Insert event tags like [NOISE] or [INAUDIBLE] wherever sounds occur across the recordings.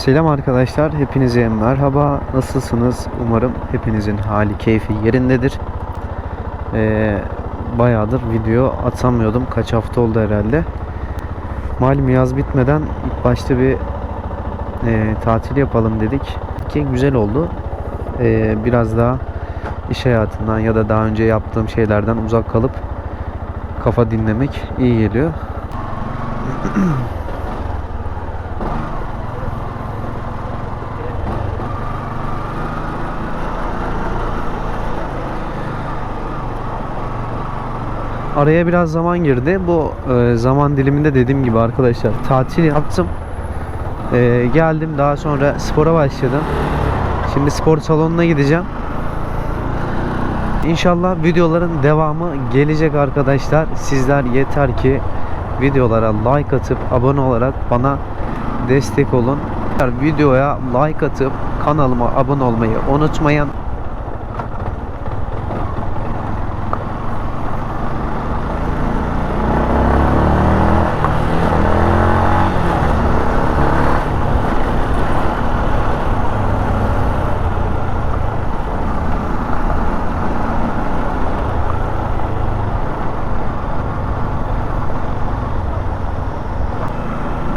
Selam arkadaşlar, hepinize merhaba. Nasılsınız? Umarım hepinizin hali, keyfi yerindedir. Ee, bayağıdır video atamıyordum. Kaç hafta oldu herhalde. Malum yaz bitmeden ilk başta bir e, tatil yapalım dedik. Ki güzel oldu. Ee, biraz daha iş hayatından ya da daha önce yaptığım şeylerden uzak kalıp kafa dinlemek iyi geliyor. [CLEARS THROAT] Araya biraz zaman girdi. Bu e, zaman diliminde dediğim gibi arkadaşlar tatil yaptım. E, geldim daha sonra spora başladım. Şimdi spor salonuna gideceğim. İnşallah videoların devamı gelecek arkadaşlar. Sizler yeter ki videolara like atıp abone olarak bana destek olun. Videoya like atıp kanalıma abone olmayı unutmayın.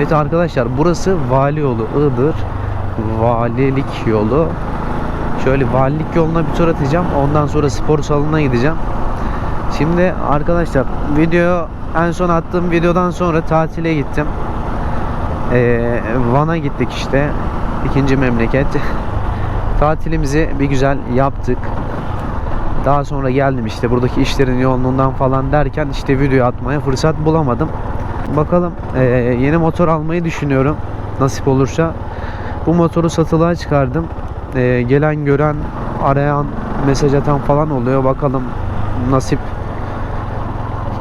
Evet arkadaşlar burası Vali yolu Iğdır. Valilik yolu. Şöyle valilik yoluna bir tur atacağım. Ondan sonra spor salonuna gideceğim. Şimdi arkadaşlar video en son attığım videodan sonra tatile gittim. Ee, Van'a gittik işte. İkinci memleket. [LAUGHS] Tatilimizi bir güzel yaptık. Daha sonra geldim işte buradaki işlerin yoğunluğundan falan derken işte video atmaya fırsat bulamadım. Bakalım eee, yeni motor almayı düşünüyorum nasip olursa. Bu motoru satılığa çıkardım. Eee, gelen gören arayan mesaj atan falan oluyor. Bakalım nasip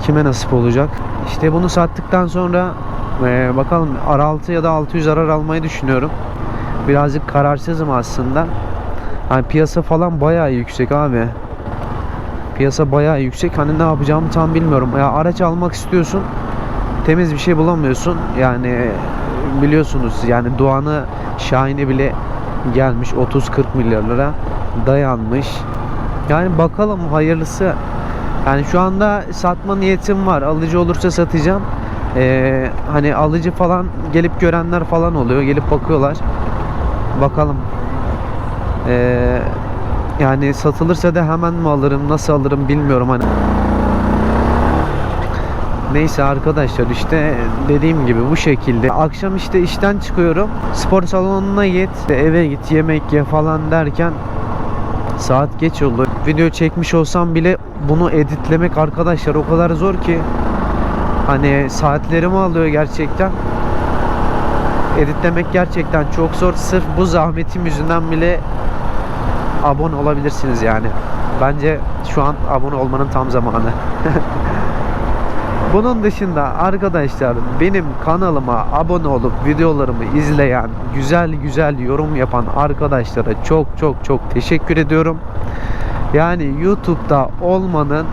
kime nasip olacak. İşte bunu sattıktan sonra eee, bakalım R6 ya da 600 arar almayı düşünüyorum. Birazcık kararsızım aslında. Hani piyasa falan bayağı yüksek abi. Piyasa bayağı yüksek. Hani ne yapacağımı tam bilmiyorum. Ya araç almak istiyorsun. Temiz bir şey bulamıyorsun. Yani biliyorsunuz yani Doğan'ı Şahin'i bile gelmiş 30-40 milyar lira dayanmış. Yani bakalım hayırlısı. Yani şu anda satma niyetim var. Alıcı olursa satacağım. Ee, hani alıcı falan gelip görenler falan oluyor. Gelip bakıyorlar. Bakalım. Ee, yani satılırsa da hemen mi alırım, nasıl alırım bilmiyorum hani. Neyse arkadaşlar işte dediğim gibi bu şekilde. Akşam işte işten çıkıyorum. Spor salonuna git, eve git, yemek ye falan derken saat geç oldu. Video çekmiş olsam bile bunu editlemek arkadaşlar o kadar zor ki hani saatlerimi alıyor gerçekten. Editlemek gerçekten çok zor. Sırf bu zahmetim yüzünden bile abone olabilirsiniz yani. Bence şu an abone olmanın tam zamanı. [LAUGHS] Bunun dışında arkadaşlar benim kanalıma abone olup videolarımı izleyen, güzel güzel yorum yapan arkadaşlara çok çok çok teşekkür ediyorum. Yani YouTube'da olmanın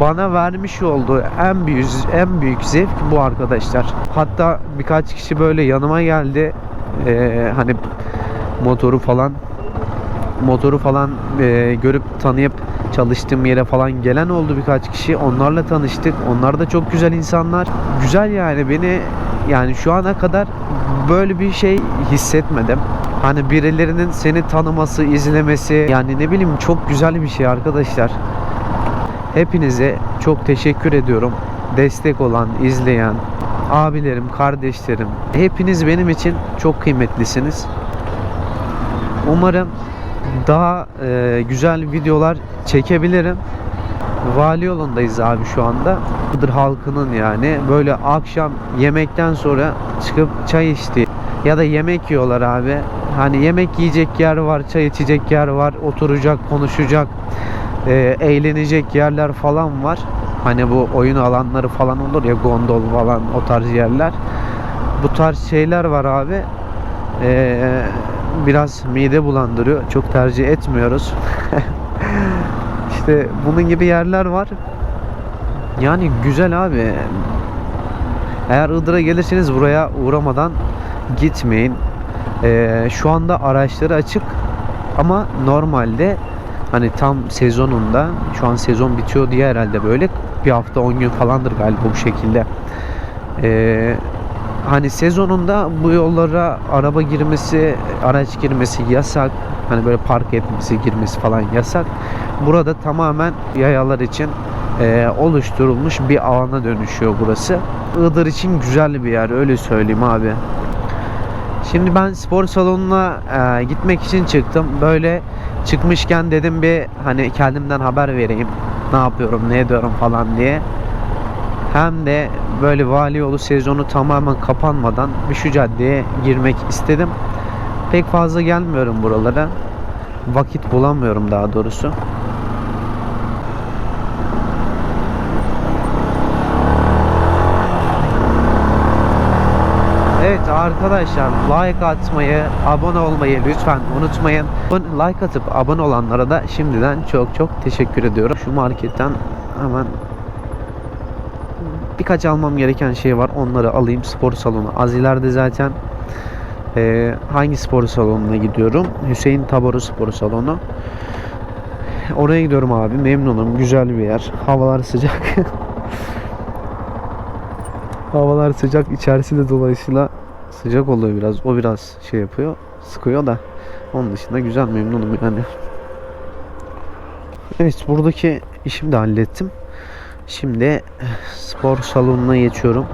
bana vermiş olduğu en büyük en büyük zevk bu arkadaşlar. Hatta birkaç kişi böyle yanıma geldi. Ee, hani motoru falan motoru falan e, görüp tanıyıp çalıştığım yere falan gelen oldu birkaç kişi. Onlarla tanıştık. Onlar da çok güzel insanlar. Güzel yani beni yani şu ana kadar böyle bir şey hissetmedim. Hani birilerinin seni tanıması, izlemesi yani ne bileyim çok güzel bir şey arkadaşlar. Hepinize çok teşekkür ediyorum. Destek olan, izleyen, abilerim, kardeşlerim. Hepiniz benim için çok kıymetlisiniz. Umarım daha e, güzel videolar çekebilirim. Vali yolundayız abi şu anda. Iğdır halkının yani böyle akşam yemekten sonra çıkıp çay içti ya da yemek yiyorlar abi. Hani yemek yiyecek yer var, çay içecek yer var, oturacak, konuşacak, e, eğlenecek yerler falan var. Hani bu oyun alanları falan olur ya gondol falan o tarz yerler. Bu tarz şeyler var abi. Ee, biraz mide bulandırıyor. Çok tercih etmiyoruz. [LAUGHS] işte bunun gibi yerler var. Yani güzel abi. Eğer Iğdır'a gelirseniz buraya uğramadan gitmeyin. Ee, şu anda araçları açık ama normalde hani tam sezonunda şu an sezon bitiyor diye herhalde böyle bir hafta 10 gün falandır galiba bu şekilde. Ee, hani sezonunda bu yollara araba girmesi, araç girmesi yasak. Hani böyle park etmesi, girmesi falan yasak. Burada tamamen yayalar için e, oluşturulmuş bir alana dönüşüyor burası. Iğdır için güzel bir yer öyle söyleyeyim abi. Şimdi ben spor salonuna e, gitmek için çıktım. Böyle çıkmışken dedim bir hani kendimden haber vereyim. Ne yapıyorum, ne ediyorum falan diye. Hem de böyle vali yolu sezonu tamamen kapanmadan bir şu caddeye girmek istedim. Pek fazla gelmiyorum buralara. Vakit bulamıyorum daha doğrusu. Evet arkadaşlar like atmayı, abone olmayı lütfen unutmayın. Like atıp abone olanlara da şimdiden çok çok teşekkür ediyorum. Şu marketten hemen birkaç almam gereken şey var. Onları alayım. Spor salonu. Az ileride zaten Ee, hangi spor salonuna gidiyorum? Hüseyin Taboru Spor Salonu. Oraya gidiyorum abi. Memnunum. Güzel bir yer. Havalar sıcak. [LAUGHS] Havalar sıcak. İçerisi de dolayısıyla sıcak oluyor biraz. O biraz şey yapıyor. Sıkıyor da. Onun dışında güzel memnunum yani. Evet buradaki işimi de hallettim. Şimdi spor salonuna geçiyorum.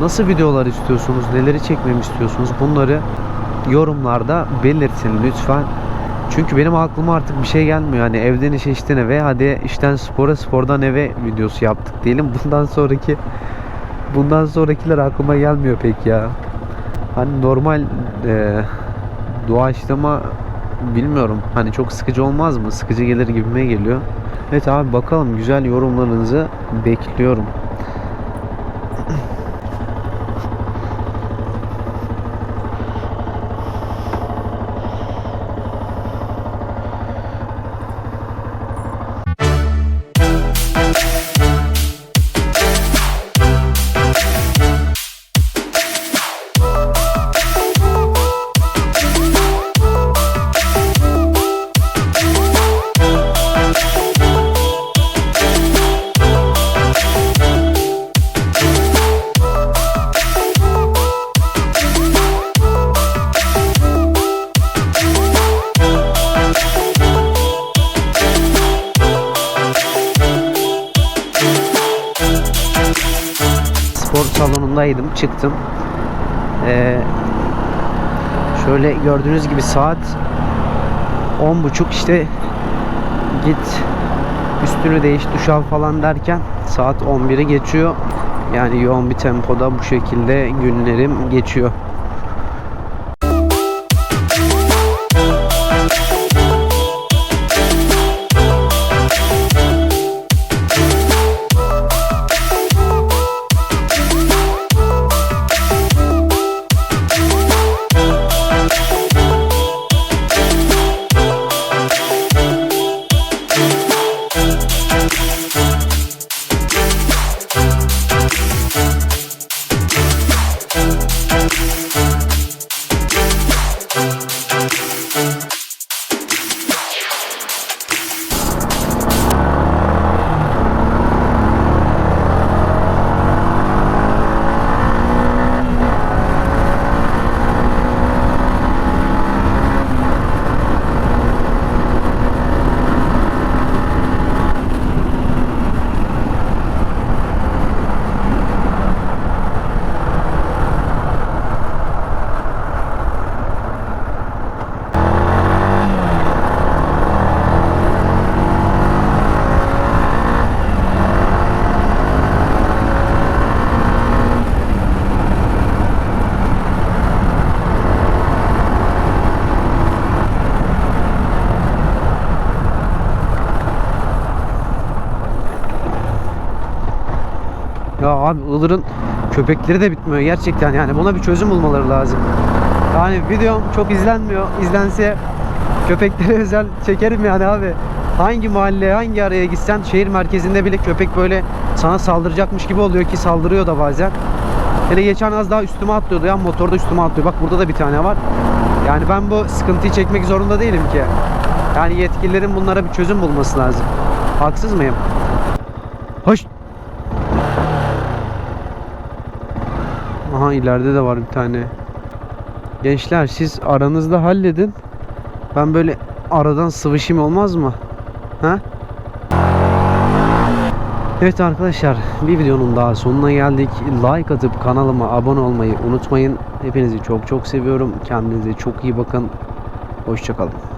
Nasıl videolar istiyorsunuz? Neleri çekmemi istiyorsunuz? Bunları yorumlarda belirtin lütfen. Çünkü benim aklıma artık bir şey gelmiyor. Hani evden işe işten eve hadi işten spora spordan eve videosu yaptık diyelim. [LAUGHS] Bundan sonraki bundan sonrakiler aklıma gelmiyor pek ya. Hani normal e, doğaçlama bilmiyorum. Hani çok sıkıcı olmaz mı? Sıkıcı gelir gibime geliyor. Evet abi bakalım güzel yorumlarınızı bekliyorum. Salonundaydım çıktım. Ee, şöyle gördüğünüz gibi saat 10.30 işte git üstünü değiş duş al falan derken saat 11'i geçiyor. Yani yoğun bir tempoda bu şekilde günlerim geçiyor Ilır'ın köpekleri de bitmiyor gerçekten yani buna bir çözüm bulmaları lazım. Yani videom çok izlenmiyor. İzlense köpeklere [LAUGHS] özel çekerim yani abi. Hangi mahalleye, hangi araya gitsen şehir merkezinde bile köpek böyle sana saldıracakmış gibi oluyor ki saldırıyor da bazen. Hele geçen az daha üstüme atlıyordu ya motorda üstüme atlıyor. Bak burada da bir tane var. Yani ben bu sıkıntıyı çekmek zorunda değilim ki. Yani yetkililerin bunlara bir çözüm bulması lazım. Haksız mıyım? Hoş. Aha ileride de var bir tane. Gençler siz aranızda halledin. Ben böyle aradan sıvışayım olmaz mı? Ha? Evet arkadaşlar bir videonun daha sonuna geldik. Like atıp kanalıma abone olmayı unutmayın. Hepinizi çok çok seviyorum. Kendinize çok iyi bakın. Hoşçakalın.